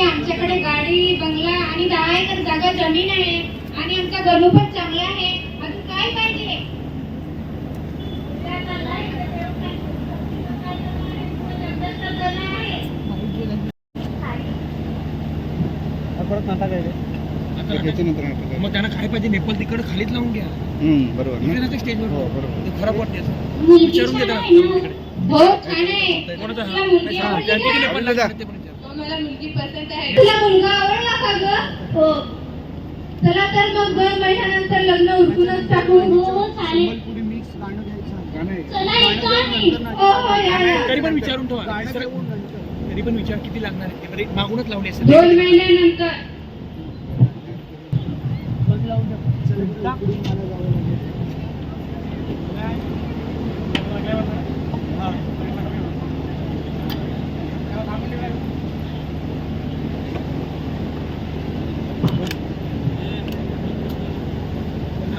आमच्याकडे गाडी बंगला आणि दहा एकर जागा जमीन आहे आणि आमचा गणू पण चांगला आहे अजून काय पाहिजे. मग त्यांना काय पाहिजे नेपाळ तिकडे खालीच लावून घ्या हम्म, बरोबर स्टेजवर हो, खराब वाटते विचारून. हो छान आहे कोणाचा तुला मुलगी हा, आवडली त्यांची का? नेपाळला जा. ते पण विचार. हो, मला मुलगी पसंत आहे तुला मुलगा आवडला का ग हो चला तर मग दोन महिन्यानंतर लग्न उरकूनच टाकू हो चालेल संबलपुरी मिक्स गाणं घ्यायचं. गाणं आहे. चला येतो आम्ही हो हो या या. तरी पण विचारून ठेवा तरी पण विचार किती लागणार आहे ते. तरी मागूनच लावले असेल दोन महिन्यानंतर नवरी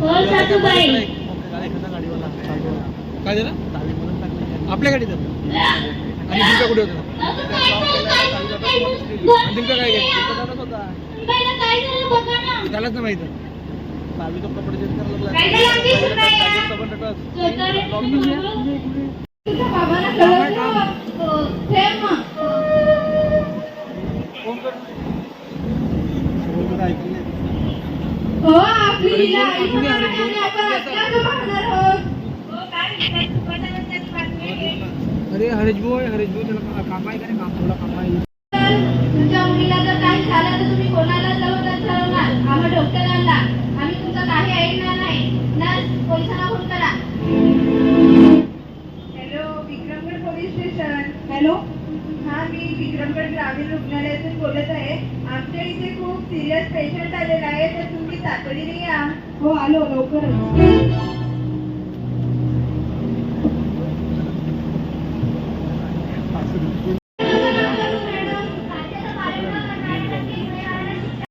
हो सासूबाई काय झालं आपल्या गाडीत आणि तुमच्या कुठे होतं? तुमचं काय त्यालाच ना माहीत काय झालं आमच्या इथं काय आहे? जोतारे. तुझ्या बाबाला कळवलं हो ठेव मग हो आपली हिला इथं बघा रुग्णालयातून बोलत आहे. आमच्या इथे खूप सिरियस पेशंट आलेला आहे तर तुम्ही तातडीने या. हो आलो लवकरच.